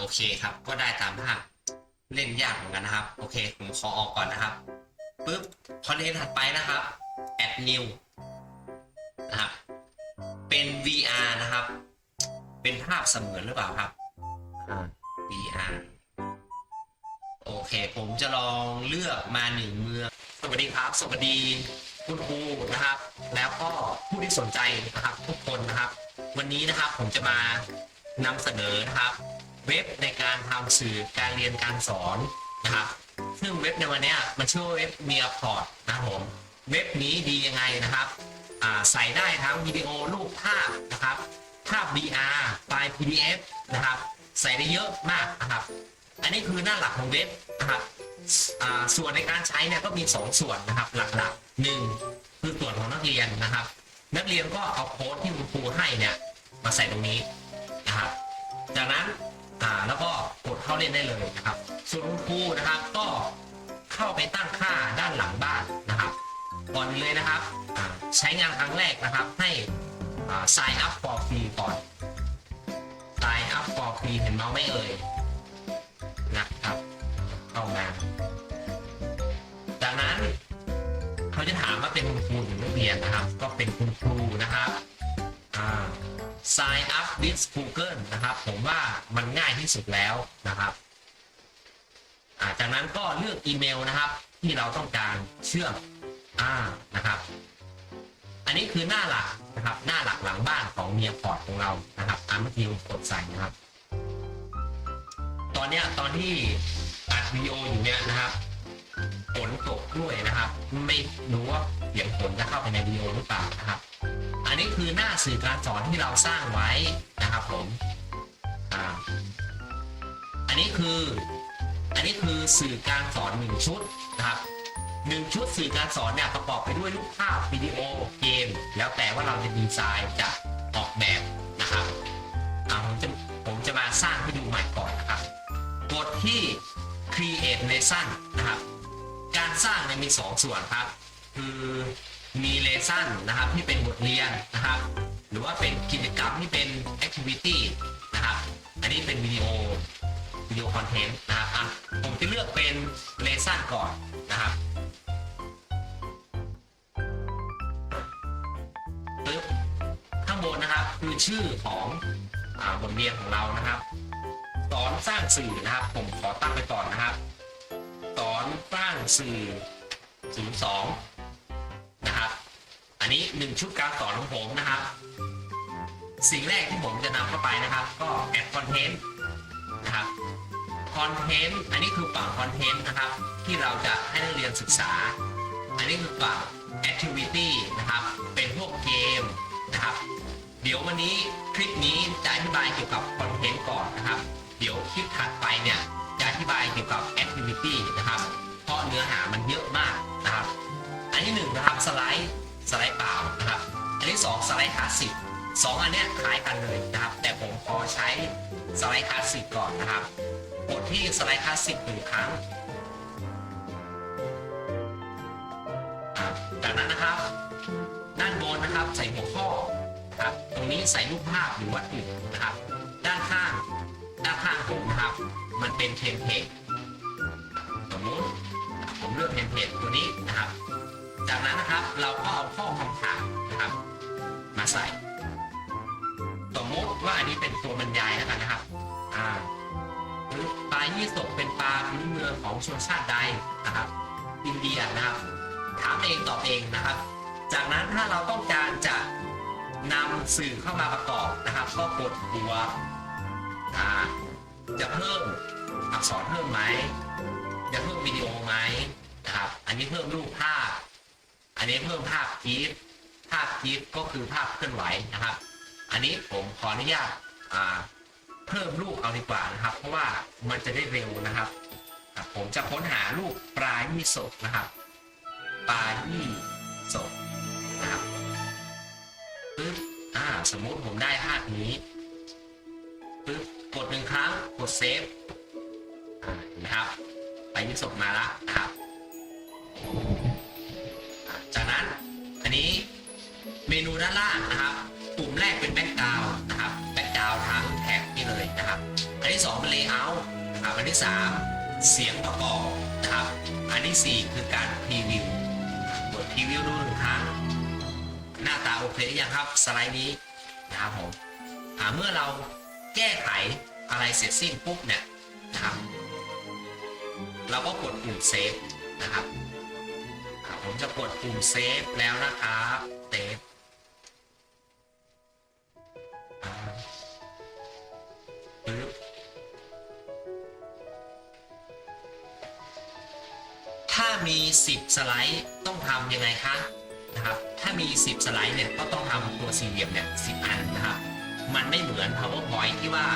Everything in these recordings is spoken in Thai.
โอเคครับ ก็ได้ตามภาพเล่นยากเหมือนกันนะครับ โอเค ผมขอออกก่อนนะครับปุ๊บคอนเทนต์ถัดไปนะครับ add new นะครับ เป็น VR นะครับ เป็นภาพเสมือนหรือเปล่าครับอ่า VR โอเค ผมจะลองเลือกมาหนึ่งเมือง สวัสดีครับ สวัสดีคุณครูนะครับ แล้วก็ผู้ที่สนใจนะครับ ทุกคนนะครับ วันนี้นะครับผมจะมานำเสนอนะครับ เว็บในการทำสื่อการเรียนการสอนนะครับซึ่งเว็บในวันนี้มันชื่อเว็บเมียพอร์ตนะครับผมเว็บนี้ดียังไงนะครับใส่ได้ทั้งวิดีโอรูปภาพนะครับ ภาพ VR ไฟล์ PDF นะครับ ใส่ได้เยอะมากนะครับ อันนี้คือหน้าหลักของเว็บนะครับส่วนในการใช้เนี่ยก็มี 2 ส่วนนะครับ หลักๆ1คือส่วนของนักเรียนนะครับ นักเรียนก็เอาโค้ดที่คุณครูให้เนี่ยมาใส่ตรงนี้นะครับ จากนั้น อ่าแล้วก็กดเข้าเล่นได้เลยนะครับ ส่วนคุณครูนะครับก็เข้าไปตั้งค่าด้านหลังบ้านนะครับก่อนเลยนะครับใช้งานครั้งแรกนะครับให้อ่า sign up for free ก่อน sign up for free เห็นเมาส์ไม่เอ่ยนะครับเข้ามาจากนั้นเขาจะถามว่าเป็นคุณครูหรือนักเรียนนะครับ ก็เป็นคุณครูนะครับอ่า sign up with Google นะครับ ผมว่ามันง่ายที่สุดแล้วนะครับาจากนั้นก็เลือกอีเมลนะครับ ที่เราต้องการเชื่อมอ่านะครับ อันนี้คือหน้าหลักนะครับ หน้าหลักหลังบ้านของเมียพอร์ตของเรานะครับอ่าเมื่อกี้ผมกดใส่นะครับ ตอนเนี้ยตอนที่อัดวิดีโออยู่เนี่ยนะครับ ฝนตกด้วยนะครับ ไม่รู้ว่าเสียงฝนจะเข้าไปในวิดีโอหรือเปล่านะครับ อันนี้คือหน้าสื่อการสอนที่เราสร้างไว้นะครับผมอ่าอันนี้คือ อันนี้คือสื่อการสอนหนึ่งชุดนะครับหนึ่งชุดสื่อการสอนเนี่ยประกอบไปด้วยรูปภาพวิดีโอเกม แล้วแต่ว่าเราจะดีไซน์จะออกแบบนะครับอ่าผมจะผมจะมาสร้างให้ดูใหม่ก่อนนะครับกดที่ create lesson นะครับ การสร้างเนี่ยมี 2 ส่วนครับ คือมี lesson นะครับที่เป็นบทเรียนนะครับ หรือว่าเป็นกิจกรรมที่เป็น activity นะครับ อันนี้เป็นวิดีโอวิดีโอคอนเทนต์นะครับอะผมจะเลือกเป็น lesson ก่อนนะครับปึ๊บข้างบนนะครับคือชื่อของอบทเรียนของเรานะครับสอนสร้างสื่อนะครับ ผมขอตั้งไปก่อนนะครับ สอนสร้างสื่อ02นะครับ อันนี้หนึ่งชุดการสอนของผมนะครับ สิ่งแรกที่ผมจะนำเข้าไปนะครับ ก็แอดคอนเทนต์นะครับคอนเทนต์อันนี้คือฝั่งคอนเทนต์นะครับ ที่เราจะให้นักเรียนศึกษา อันนี้คือฝั่ง activity นะครับ เป็นพวกเกมนะครับ เดี๋ยววันนี้คลิปนี้จะอธิบายเกี่ยวกับคอนเทนต์ก่อนนะครับ เดี๋ยวคลิปถัดไปเนี่ย จะอธิบายเกี่ยวกับ activity นะครับ เพราะเนื้อหามันเยอะมากนะครับ อันที่หนึ่งนะครับสไลด์สไลด์เปล่านะครับ อันที่สองสไลด์คลาสสิกสองอันเนี้ยคล้ายกันเลยนะครับ แต่ผมขอใช้สไลด์คลาสสิกก่อนนะครับกดที่สไลด์คลาสสิกหนึ่งครั้งจากนั้นนะครับ ด้านบนนะครับใส่หัวข้อนะครับตรงนี้ใส่รูปภาพหรือวัตถุนะครับ ด้านข้าง ด้านข้างผมนะครับ มันเป็นเทมเพลตสมมติผมเลือกเทมเพลตตัวนี้นะครับ จากนั้นนะครับเราก็เอาข้อคำถามนะครับ มาใส่ สมมติว่าอันนี้เป็นตัวบรรยายแล้วกันนะครับอ่าปลายี่สกเป็นปลาพื้นเมืองของชนชาติใดนะครับ อินเดียนะครับ ถามเองตอบเองนะครับ จากนั้นถ้าเราต้องการจะนำสื่อเข้ามาประกอบนะครับ ก็กดบวก อ่าจะเพิ่มอักษรเพิ่มไหมจะเพิ่มวิดีโอไหมนะครับ อันนี้เพิ่มรูปภาพ อันนี้เพิ่มภาพกีฟภาพกีฟก็คือภาพเคลื่อนไหวนะครับ อันนี้ผมขออนุญาตอ่าเพิ่มรูปเอาดีกว่านะครับ เพราะว่ามันจะได้เร็วนะครับ ผมจะค้นหารูปปลายี่สกนะครับปลายี่ ดเซฟอ่านะครับ ไปลายี่สกมาแล้วนะครับ จากนั้นอันนี้เมนูด้านล่างนะครับ ปุ่มแรกเป็นแบ็กกราวนะครับแบ็กกราวทั้งแท็บนี่เลยนะครับ อันที่สองเป็น layout นะครับอันที่สามเสียงประกอบนะครับ อันที่สี่คือการพรีวิวกดพรีวิวดูหนึ่งครั้งหน้าตาโอเคหรือยังครับสไลด์นี้นะครับผมเมื่อเราแก้ไข อะไรเสร็จสิ้นปุ๊บเนี่ยนะครับเราก็กดปุ่มเซฟนะครับผมจะกดปุ่มเซฟแล้วนะครับเซฟปึ๊บถ้ามี 10 สไลด์ต้องทำยังไงคะนะครับ ถ้ามี 10 สไลด์เนี่ยก็ต้องทำตัวสี่เหลี่ยมเนี่ย10 อันนะครับ มันไม่เหมือน powerpoint ที่ว่า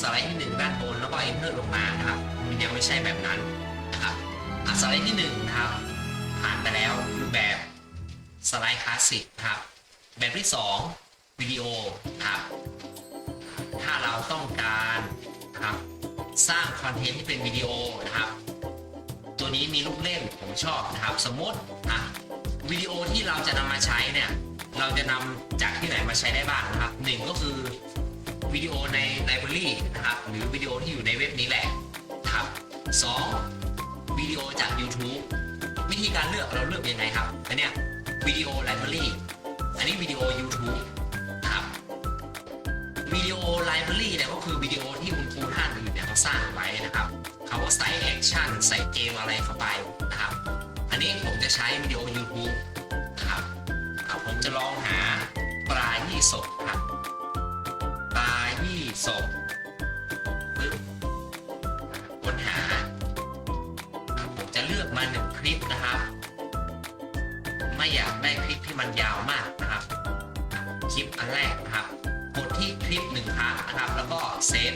สไลด์ที่1ด้านบนแล้วก็ enter ลงมานะครับมันยังไม่ใช่แบบนั้นนะครับสไลด์ที่1นะครับผ่านไปแล้วคือแบบสไลด์คลาสสิกครับแบบที่ 2 วิดีโอครับถ้าเราต้องการนะครับสร้างคอนเทนต์ที่เป็นวิดีโอนะครับ ตัวนี้มีลูกเล่นผมชอบนะครับ สมมติอะวิดีโอที่เราจะนำมาใช้เนี่ยเราจะนำจากที่ไหนมาใช้ได้บ้างนะครับหนึ่งก็คือ วิดีโอในไลบรารีนะครับหรือวิดีโอที่อยู่ในเว็บนี้แหละครับสองวิดีโอจาก YouTube วิธีการเลือกเราเลือกยังไงครับอันเนี้ยวิดีโอไลบรารีอันนี้วิดีโอ YouTube ครับวิดีโอไลบรารีเนี่ยก็คือวิดีโอที่คุณครูท่านอื่นเนี่ยเขาสร้างไว้นะครับเขาก็ใส่แอคชั่นใส่เกมอะไรเข้าไปนะครับ อันนี้ผมจะใช้วิดีโอ YouTube ครับผมจะลองหาปลายี่สก สกปึ๊บค้นหา ผมจะเลือกมาหนึ่งคลิปนะครับไม่อยากได้คลิปที่มันยาวมากนะครับ คลิปอันแรกนะครับ กดที่คลิปหนึ่งครั้งนะครับ แล้วก็เซฟ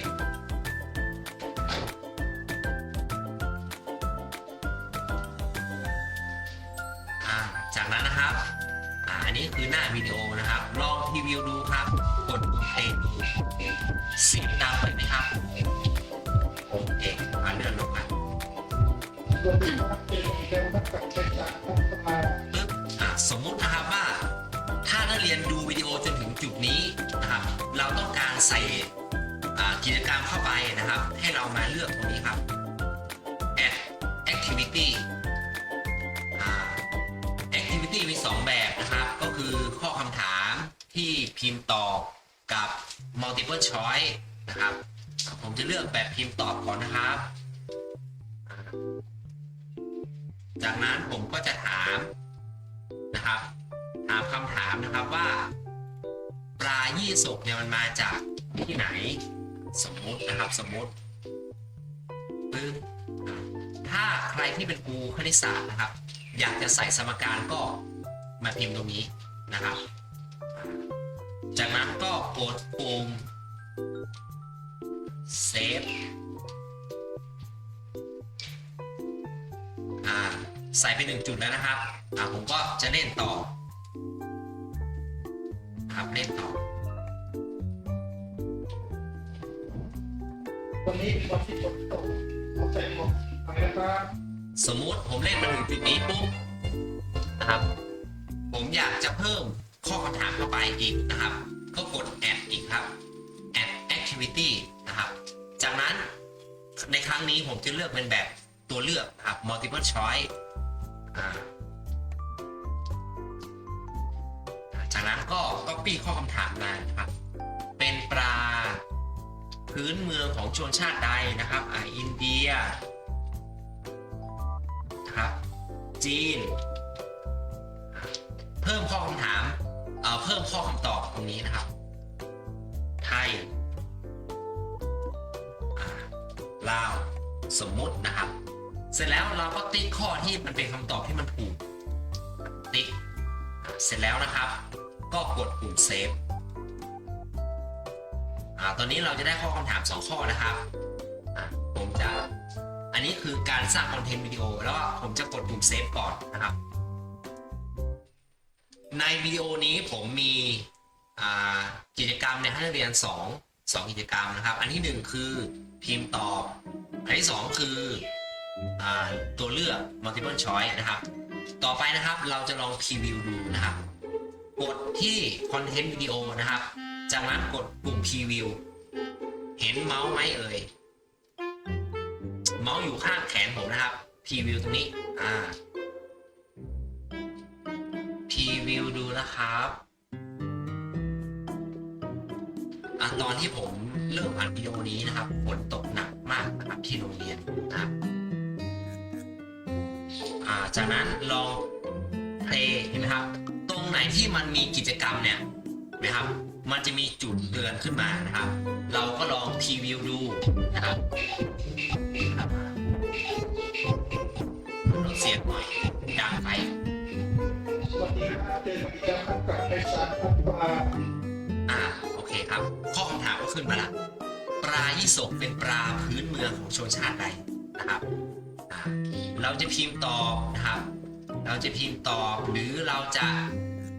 นี้คือหน้าวิดีโอนะครับ ลองรีวิวดูครับ กดเพลงดูเสียงดังเลยไหมครับโอเคอ่าเลื่อนลงมาตัวนี้มันเป็นเรื่องมันกับเป็นจากของสมาปึ๊บอะสมมุตินะครับว่า ถ้านักเรียนดูวิดีโอจนถึงจุดนี้นะครับ เราต้องการใส่กิจกรรมเข้าไปนะครับ ให้เรามาเลือกตรงนี้ครับ พิมพ์ตอบกับ multiple choice นะครับ ผมจะเลือกแบบพิมพ์ตอบก่อนนะครับ จากนั้นผมก็จะถามนะครับ ถามคำถามนะครับว่า ปลายี่สกเนี่ยมันมาจากที่ไหน สมมตินะครับสมมติปึ๊บถ้าใครที่เป็นครูคณิตศาสตร์นะครับ อยากจะใส่สมการก็มาพิมพ์ตรงนี้นะครับ จากนั้นก็กดปุ่มเซฟอ่าใส่ไปหนึ่งจุดแล้วนะครับอ่าผมก็จะเล่นต่อครับเล่นต่อตัวนี้วันที่ฝนตกเอาใส่หมนะครับสมมุติผมเล่นมาถึงจุดนี้ปุ๊บนะครับ ผมอยากจะเพิ่ม ข้อคำถามเข้าไปอีกนะครับ ก็กด add อีกครับ add activity นะครับ จากนั้นในครั้งนี้ผมจะเลือกเป็นแบบตัวเลือกครับ multiple choice จากนั้นก็ copy ข้อคำถามมานะครับ เป็นปลาพื้นเมืองของชนชาติใดนะครับอ่าอินเดียครับจีน เพิ่มข้อคำถาม เพิ่มข้อคำตอบตรงนี้นะครับ ไทยลาวสมมุตินะครับ เสร็จแล้วเราก็ติ๊กข้อที่มันเป็นคำตอบที่มันถูก ติ๊ก เสร็จแล้วนะครับ ก็กดปุ่มเซฟตอนนี้เราจะได้ข้อคำถาม 2 ข้อนะครับผมจะ อันนี้คือการสร้างคอนเทนต์วิดีโอ แล้วผมจะกดปุ่มเซฟก่อนนะครับ ในวิดีโอนี้ผมมีกิจกรรมในให้นักเรียน 2 2 กิจกรรมนะครับ อันที่ 1 คือพิมพ์ตอบ อันที่ 2 คืออตัวเลือก multiple choice นะครับ ต่อไปนะครับเราจะลองพรีวิวดูนะครับ กดที่คอนเทนต์วิดีโอนะครับ จากนั้นกดปุ่มพรีวิวเห็นเมาส์ไหมเอ่ย เมาส์อยู่ข้างแขนผมนะครับพรีวิวตรงนี้อ่า วิวดูนะครับอตอนที่ผมเริ่มอัดวิดีโอนี้นะครับฝนตกหนักมากนะครับที่โรงเรียนนะครับาจากนั้นลองเพลเห็นไหมครับ ตรงไหนที่มันมีกิจกรรมเนี่ยนไหมครับ มันจะมีจุดเตือนขึ้นมานะครับ เราก็ลองพรีวิวดูนะครับครับลดเสียงหน่อย เจอกับจะพักกับในสารพันวาอ่าโอเคครับ ข้อคำถามก็ขึ้นมาละปลายี่สกเป็นปลาพื้นเมืองของชนชาติใดนะครับเราจะพิมพ์ตอบนะครับ เราจะพิมพ์ตอบหรือเราจะ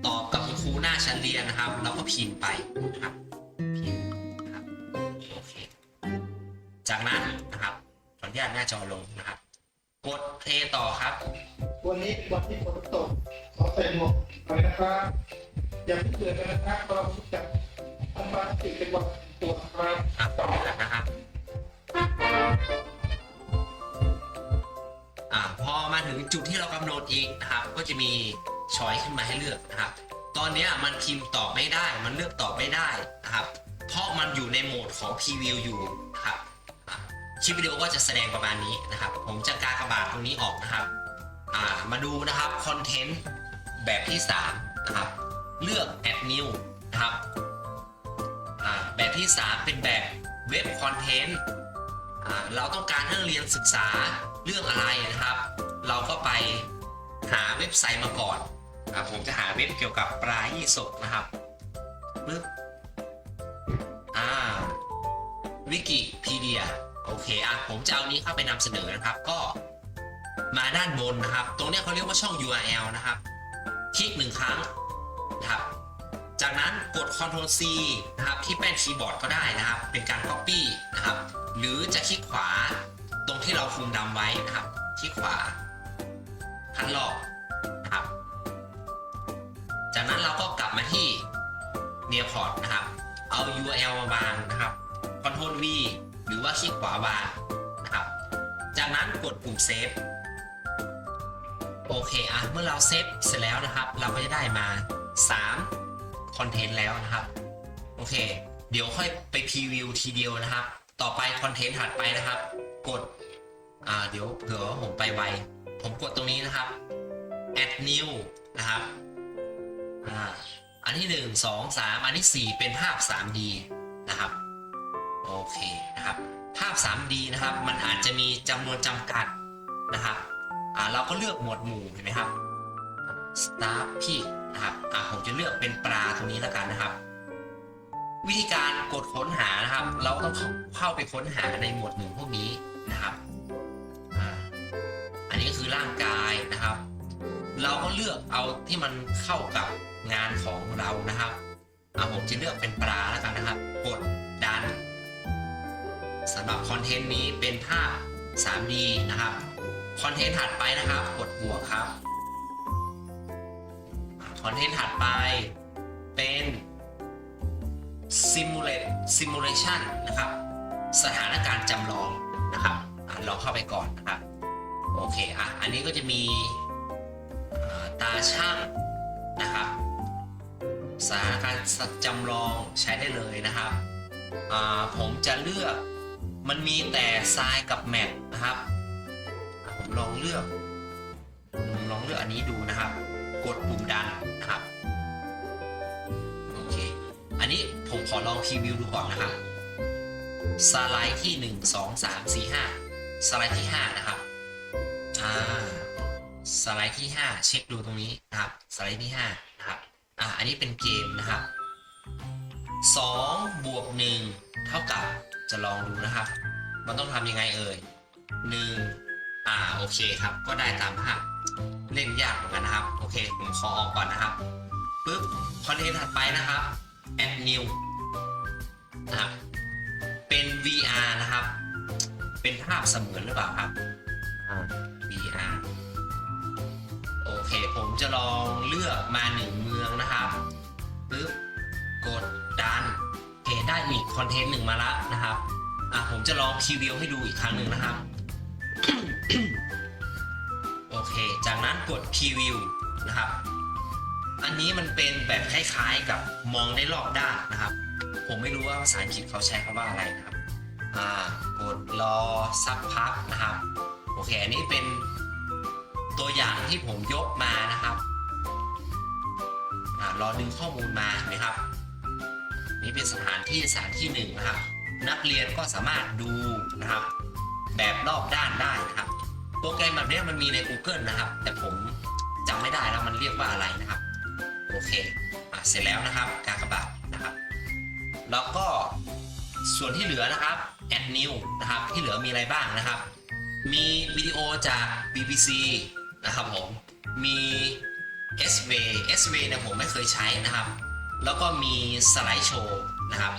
ตอบกับคุณครูหน้าชั้นเรียนนะครับ เราก็พิมพ์ไปนะครับพิมพ์ครับโอเคจากนั้นนะครับขออนุญาตหน้าจอลงนะครับ กดเพลต่อครับ วันนี้วันที่ฝนตก ขอใส่หมวกหน่อยนะครับ อย่าเพิ่งเตือกันนะครับเราจะทำมาติดเป็นวันตัวครับต่อแล้วนะครับอ่าพอมาถึงจุดที่เรากำหนดอีกนะครับ ก็จะมีช้อยขึ้นมาให้เลือกนะครับ ตอนนี้มันพิมพ์ตอบไม่ได้ มันเลือกตอบไม่ได้นะครับ เพราะมันอยู่ในโหมดของ preview อยู่นะครับอะคลิปวิดีโอก็จะแสดงประมาณนี้นะครับ ผมจะกากระบาดตรงนี้ออกนะครับ อ่า มาดูนะครับคอนเทนต์ แบบที่3นะครับเลือก add new นะครับแบบที่ 3 เป็นแบบเว็บคอนเทนต์เราต้องการให้เรียนศึกษาเรื่องอะไรนะครับ เราก็ไปหาเว็บไซต์มาก่อนอผมจะหาเว็บเกี่ยวกับปลายี่สกนะครับปึ๊บอ่าวิกิพีเดียโอเคอะผมจะเอานี้เข้าไปนำเสนอนะครับ ก็มาด้านบนนะครับ ตรงนี้เขาเรียกว่าช่อง URL นะครับ คลิกหนึ่งครั้งนะครับ จากนั้นกด Ctrl C นะครับที่แป้นคีย์บอร์ดก็ได้นะครับ เป็นการ Copy นะครับ หรือจะคลิกขวาตรงที่เราคุมดำไว้นะครับ คลิกขวาคันลอกนะครับ จากนั้นเราก็กลับมาที่ n e a r p o r t นะครับ เอา URL มาวางนะครับ Ctrl V หรือว่าคลิกขวาวางนะครับ จากนั้นกดปุ่มเซฟ โอเคอะเมื่อเราเซฟเสร็จแล้วนะครับ เราก็จะได้มา3คอนเทนต์แล้วนะครับโอเค เดี๋ยวค่อยไปพรีวิวทีเดียวนะครับ ต่อไปคอนเทนต์ถัดไปนะครับ กดอ่าเดี๋ยวเผื่อว่าผมไปไวผมกดตรงนี้นะครับ add new นะครับอ่าอันที่ 1 2 3 อันที่ 4 เป็นภาพ 3D นะครับโอเคนะครับภาพ 3D นะครับ มันอาจจะมีจำนวนจำกัดนะครับ อ่าเราก็เลือกหมวดหมู่เห็นไหมครับ Star พี่นะครับอ่าผมจะเลือกเป็นปลาตรงนี้แล้วกันนะครับ วิธีการกดค้นหานะครับ เราต้องเข้าไปค้นหาในหมวดหมู่พวกนี้นะครับอ่าอันนี้ก็คือร่างกายนะครับ เราก็เลือกเอาที่มันเข้ากับงานของเรานะครับอ่าผมจะเลือกเป็นปลาแล้วกันนะครับ กดดันสำหรับคอนเทนต์นี้เป็นภาพ 3D นะครับ คอนเทนต์ถัดไปนะครับ กดบวกครับ คอนเทนต์ถัดไปเป็น simulate simulation นะครับ สถานการณ์จำลองนะครับลองเข้าไปก่อนนะครับ โอเค อะ อันนี้ก็จะมีตาช่างนะครับ สถานการณ์จำลองใช้ได้เลยนะครับ ผมจะเลือกมันมีแต่ทรายกับแมทนะครับ ลองเลือกผมลองเลือกอันนี้ดูนะครับ กดปุ่มดันนะครับโอเค อันนี้ผมขอลองพรีวิวดูก่อนนะครับสไลด์ที่ 1 2 3 4 5 สไลด์ที่ 5 นะครับอ่าสไลด์ที่ 5 เช็คดูตรงนี้นะครับ สไลด์ที่5นะครับอ่าอันนี้เป็นเกมนะครับ2บวก1เท่ากับจะลองดูนะครับ มันต้องทำยังไงเอ่ย1 อ่าโอเคครับ ก็ได้ตามภาพเล่นยากเหมือนกันนะครับ โอเคผมขอออกก่อนนะครับปุ๊บคอนเทนต์ถัดไปนะครับ add new นะครับเป็น VR นะครับ เป็นภาพเสมือนหรือเปล่าครับอ่า VR โอเคผมจะลองเลือกมาหนึ่งเมืองนะครับปุ๊บกดดันเพได้อีกคอนเทนต์หนึ่งมาแล้วนะครับอะผมจะลองพรีวิวให้ดูอีกครั้งหนึ่งนะครับ จากนั้นกดพรีวิวนะครับ อันนี้มันเป็นแบบคล้ายๆกับมองได้รอบด้านนะครับ ผมไม่รู้ว่าภาษาอังกฤษเขาใช้คำว่าอะไรนะครับอ่ากดรอสักพักนะครับโอเคอันนี้เป็นตัวอย่างที่ผมยกมานะครับรอดึงข้อมูลมาเห็นไหมครับ นี่เป็นสถานที่สถานที่หนึ่งนะครับ นักเรียนก็สามารถดูนะครับ แบบรอบด้านได้นะครับ โปรแกรมแบบนี้มันมีใน Google นะครับ แต่ผมจำไม่ได้แล้วมันเรียกว่าอะไรนะครับ โอเคอเสร็จแล้วนะครับการกระบาดนะครับแล้วก็ส่วนที่เหลือนะครับ add new นะครับ ที่เหลือมีอะไรบ้างนะครับ มีวิดีโอจาก BBC นะครับผม มี SV SV เนี่ยผมไม่เคยใช้นะครับ แล้วก็มีสไลด์โชว์นะครับ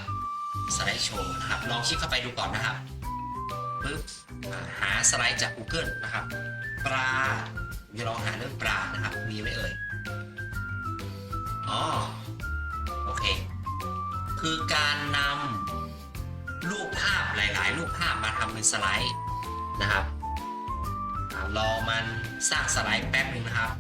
สไลด์โชว์นะครับ ลองคลิกเข้าไปดูก่อนนะครับ ปึ๊บหาสไลด์จาก Google นะครับ ปลาจะลองหาเรื่องปลานะครับ มีไหมเอ่ยอ๋อโอเค คือการนำรูปภาพหลาย ๆ รูปภาพมาทำเป็นสไลด์นะครับรอมันสร้างสไลด์แป๊บหนึ่งนะครับ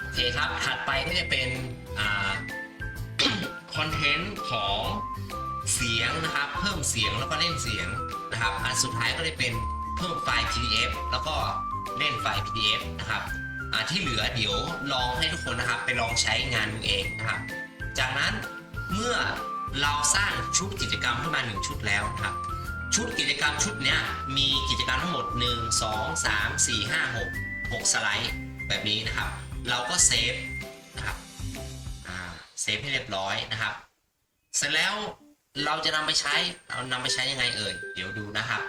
โอเคครับ ไปก็จะเป็นคอนเทนต์ของเสียงนะครับ เพิ่มเสียงแล้วก็เล่นเสียงนะครับ อันสุดท้ายก็จะเป็นเพิ่มไฟล์ PDF แล้วก็เล่นไฟล์ PDF นะครับที่เหลือเดี๋ยวลองให้ทุกคนนะครับ ไปลองใช้งานเองนะครับ จากนั้นเมื่อเราสร้างชุดกิจกรรมขึ้นมาหนึ่งชุดแล้วนะครับ ชุดกิจกรรมชุดนี้มีกิจกรรมทั้งหมด 1 2 3 4 5 6 6 สไลด์ แบบนี้นะครับ เราก็เซฟ ซฟให้เรียบร้อยนะครับ เสร็จแล้วเราจะนำไปใช้เรานำไปใช้ยังไงเอ่ยเดี๋ยวดูนะครับ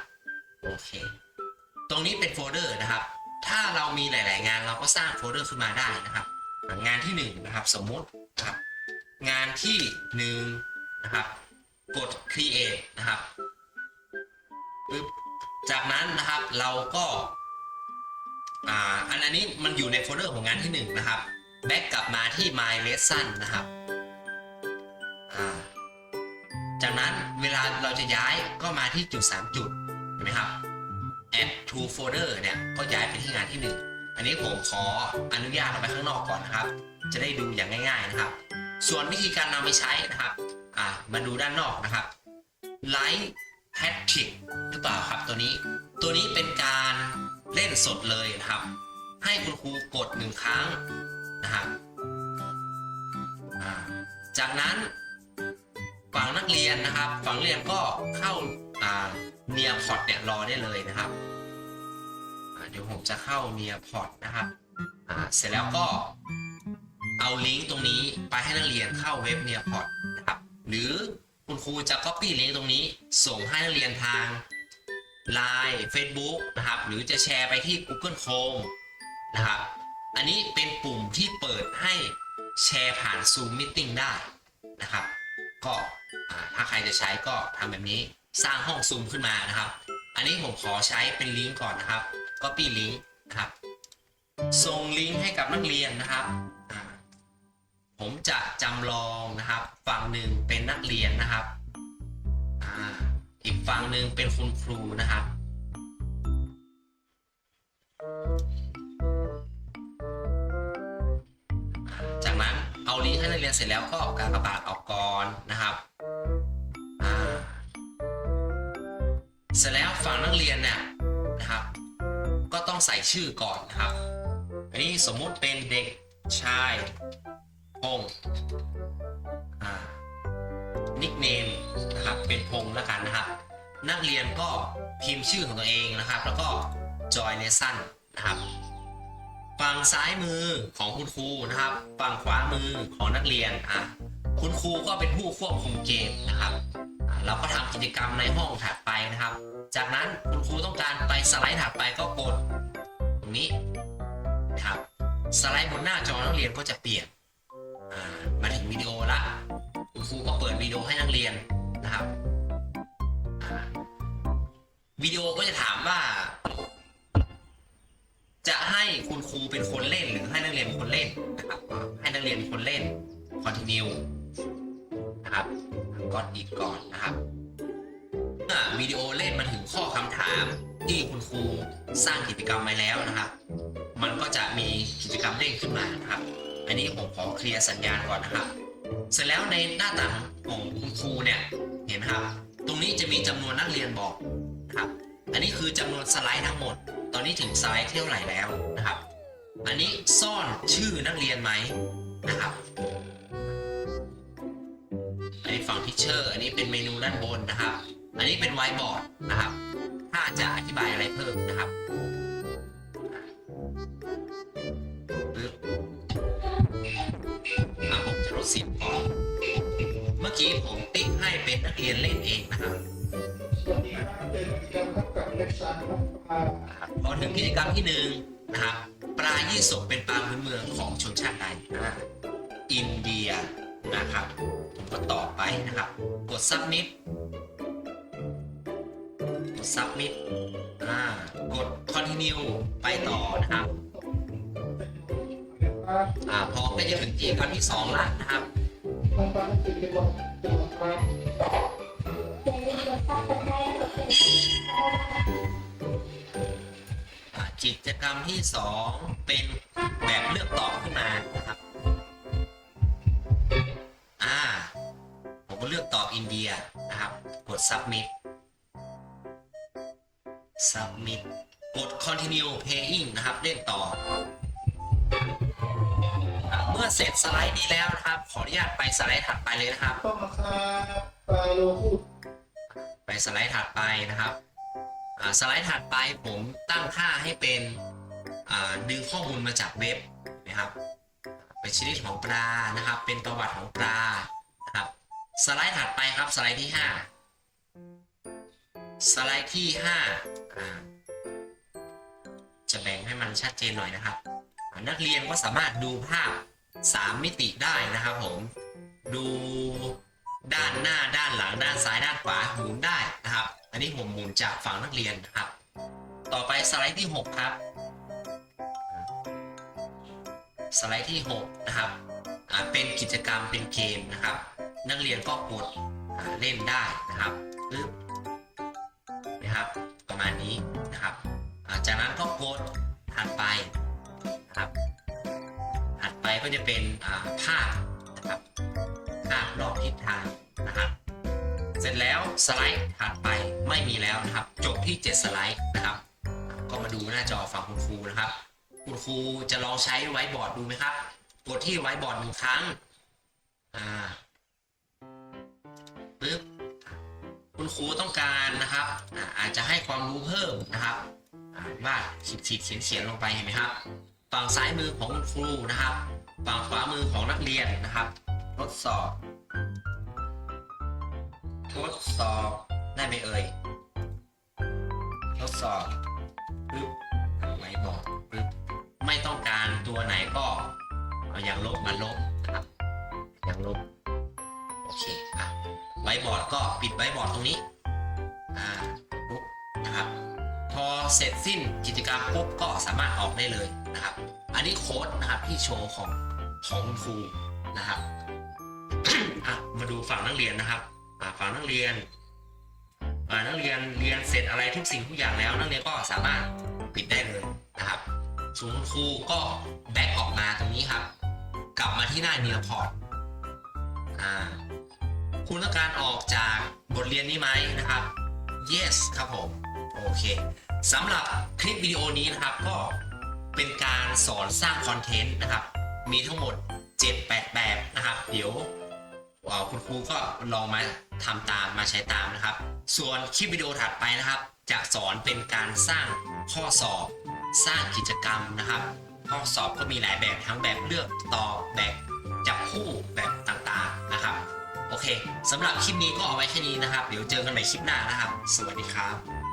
โอเค ตรงนี้เป็นโฟลเดอร์นะครับ ถ้าเรามีหลาย ๆ งานเราก็สร้างโฟลเดอร์ขึ้นมาได้นะครับ งานที่หนึ่งนะครับสมมตินะครับ งานที่หนึ่งนะครับกด create นะครับปึ๊บจากนั้นนะครับเราก็อ่าอันอันนี้มันอยู่ในโฟลเดอร์ของงานที่หนึ่งนะครับ แบ็กกลับมาที่ my lesson นะครับ จากนั้นเวลาเราจะย้ายก็มาที่จุด 3 จุดเห็นไหมครับ add to folder เนี่ยก็ย้ายไปที่งานที่ 1 อันนี้ผมขออนุญาตเอาไปข้างนอกก่อนนะครับ จะได้ดูอย่างง่าย ๆนะครับ ส่วนวิธีการนำไปใช้นะครับอ่ามาดูด้านนอกนะครับ Light Patrick หรือเปล่าครับตัวนี้ ตัวนี้เป็นการเล่นสดเลยนะครับ ให้คุณครูกดหนึ่งครั้ง นะครับจากนั้นฝั่งนักเรียนนะครับฝั่งเรียนก็เข้าเนียพอดเนี่ยรอได้เลยนะครับเดี๋ยวผมจะเข้าเนียพอดนะครับเสร็จแล้วก็เอาลิงก์ตรงนี้ไปให้นักเรียนเข้าเว็บเนียพอดนะครับหรือคุณครูจะ copy ลิงก์ตรงนี้ ส่งให้นักเรียนทาง Line Facebook นะครับหรือจะแชร์ไปที่ Google Chrome นะครับ อันนี้เป็นปุ่มที่เปิดให้แชร์ผ่าน Zoom Meeting ได้นะครับ ก็ถ้าใครจะใช้ก็ทำแบบนี้สร้างห้องซูมขึ้นมานะครับ อันนี้ผมขอใช้เป็นลิงก์ก่อนนะครับ Copy ลิงก์นะครับ ส่งลิงก์ให้กับนักเรียนนะครับ ผมจะจำลองนะครับ ฝั่งหนึ่งเป็นนักเรียนนะครับ อีกฝั่งหนึ่งเป็นคุณครูนะครับ รียนเสร็จแล้วก็กากบาทออกก่อนนะครับอ่าเสร็จแล้วฝั่งนักเรียนเนี่ยนะครับ ก็ต้องใส่ชื่อก่อนนะครับ อันนี้สมมุติเป็นเด็กชายพงษ์อ่านิกเนมนะครับเป็นพงษ์แล้วกันนะครับ นักเรียนก็พิมพ์ชื่อของตัวเองนะครับ แล้วก็จอยเลสันนะครับ ฝั่งซ้ายมือของคุณครูนะครับ ฝั่งขวามือของนักเรียนอะคุณครูก็เป็นผู้ควบคุมเกมนะครับ เราก็ทำกิจกรรมในห้องถัดไปนะครับ จากนั้นคุณครูต้องการไปสไลด์ถัดไปก็กดตรงนี้นะครับสไลด์บนหน้าจอนักเรียนก็จะเปลี่ยนมาถึงวิดีโอละคุณครูก็เปิดวิดีโอให้นักเรียนนะครับวิดีโอก็จะถามว่า จะให้คุณครูเป็นคนเล่นหรือให้นักเรียนเป็นคนเล่นนะครับให้นักเรียนเป็นคนเล่น continue นะครับกดอีกก่อนนะครับเมื่อวิดีโอเล่นมาถึงข้อคำถามที่คุณครูสร้างกิจกรรมไว้แล้วนะครับ มันก็จะมีกิจกรรมเด้งขึ้นมานะครับ อันนี้ผมขอเคลียร์สัญญาณก่อนนะครับ เสร็จแล้วในหน้าต่างของคุณครูเนี่ยเห็นไหมครับ ตรงนี้จะมีจำนวนนักเรียนบอกนะครับ อันนี้คือจำนวนสไลด์ทั้งหมด ตอนนี้ถึงสไลด์ที่เท่าไหร่แล้วนะครับ อันนี้ซ่อนชื่อนักเรียนไหมนะครับ อันนี้ฝั่งทิเชอร์ อันนี้เป็นเมนูด้านบนนะครับ อันนี้เป็นไวท์บอร์ดนะครับ ถ้าจะอธิบายอะไรเพิ่มนะครับผมจะลดเสียงก่อนเมื่อกี้ผมติ๊กให้เป็นนักเรียนเล่นเองนะครับ สวัสดีครับเจอกิจกรรมครับกับเล็กซันครับอ่านะครับพอถึงกิจกรรมที่หนึ่งนะครับปลายี่สกเป็นปลาพื้นเมืองของชนชาติใดอินเดียนะครับผมก็ตอบไปนะครับ กด submit กด submit อ่ากด continue ไปต่อนะครับอ่าพอก็จะถึงกิจกรรมที่สองและนะครับ กิจกรรมที่สองเป็นแบบเลือกตอบขึ้นมานะครับอ่าผมก็เลือกตอบอินเดียนะครับ กด submit submit กด continue playing นะครับ เล่นต่อ มื่อเสร็จสไลด์นี้แล้วนะครับ ขออนุญาตไปสไลด์ถัดไปเลยนะครับ ต้องนะครับปลาโลคูไปสไลด์ถัดไปนะครับสไลด์ถัดไปผมตั้งค่าให้เป็นดึงข้อมูลมาจากเว็บนะครับ เป็นชนิดของปลานะครับ เป็นประวัติของปลานะครับสไลด์ถัดไปครับสไลด์ที่ 5 สไลด์ที่5อ่าจะแบ่งให้มันชัดเจนหน่อยนะครับ นักเรียนก็สามารถดูภาพ 3 มิติได้นะครับผม ดูด้านหน้าด้านหลังด้านซ้ายด้านขวาหมุนได้นะครับ อันนี้ผมหมุนจากฝั่งนักเรียนนะครับ ต่อไปสไลด์ที่ 6 ครับ สไลด์ที่ 6 นะครับเป็นกิจกรรมเป็นเกมนะครับ นักเรียนก็กดเล่นได้นะครับปึ๊บนะครับประมาณนี้นะครับจากนั้นก็กดถัดไปนะครับ ก็จะเป็นภาพนะครับภาพรอบทิศทางนะครับ เสร็จแล้วสไลด์ถัดไปไม่มีแล้วนะครับ จบที่ 7 สไลด์นะครับ ก็มาดูหน้าจอฝั่งคุณครูนะครับ คุณครูจะลองใช้ไว้บอร์ดดูไหมครับกดที่ไว้บอร์ดหนึ่งครั้งอ่าปึ๊บคุณครูต้องการนะครับอาจจะให้ความรู้เพิ่มนะครับว่าขีดขีดเขียนเขียนลงไปเห็นไหมครับ ฝั่งซ้ายมือของคุณครูนะครับ ฝั่งขวามือของนักเรียนนะครับ ทดสอบ ทดสอบได้ไหมเอ่ย ทดสอบปึ๊บไว้บอร์ดปึ๊บไม่ต้องการตัวไหนก็เอาอย่างลบมาลบนะครับอย่างลบโอเคอะไว้บอร์ดก็ปิดไว้บอร์ดตรงนี้อ่าปุ๊บนะครับ พอเสร็จสิ้นกิจกรรมปุ๊บก็สามารถออกได้เลยนะครับ อันนี้โค้ดนะครับที่โชว์ของของครูนะครับอะมาดูฝั่งนักเรียนนะครับอ่าฝั่งนักเรียนอ่านักเรียนเรียนเสร็จอะไรทุกสิ่งทุกอย่างแล้ว นักเรียนก็สามารถปิดได้เลยนะครับส่วนคุณครูก็แบ็กออกมาตรงนี้ครับ กลับมาที่หน้าเนียพอร์ตอ่าคุณต้องการออกจากบทเรียนนี้ไหมนะครับ yes ครับผม โอเคสำหรับคลิปวิดีโอนี้นะครับก็ เป็นการสอนสร้างคอนเทนต์นะครับ มีทั้งหมด 7-8แบบนะครับ เดี๋ยวคุณครูก็ลองมาทำตามมาใช้ตามนะครับ ส่วนคลิปวิดีโอถัดไปนะครับ จะสอนเป็นการสร้างข้อสอบ สร้างกิจกรรมนะครับ ข้อสอบก็มีหลายแบบทั้งแบบเลือกตอบแบบจับคู่แบบต่างๆนะครับ โอเคสำหรับคลิปนี้ก็เอาไว้แค่นี้นะครับ เดี๋ยวเจอกันใหม่คลิปหน้านะครับ สวัสดีครับ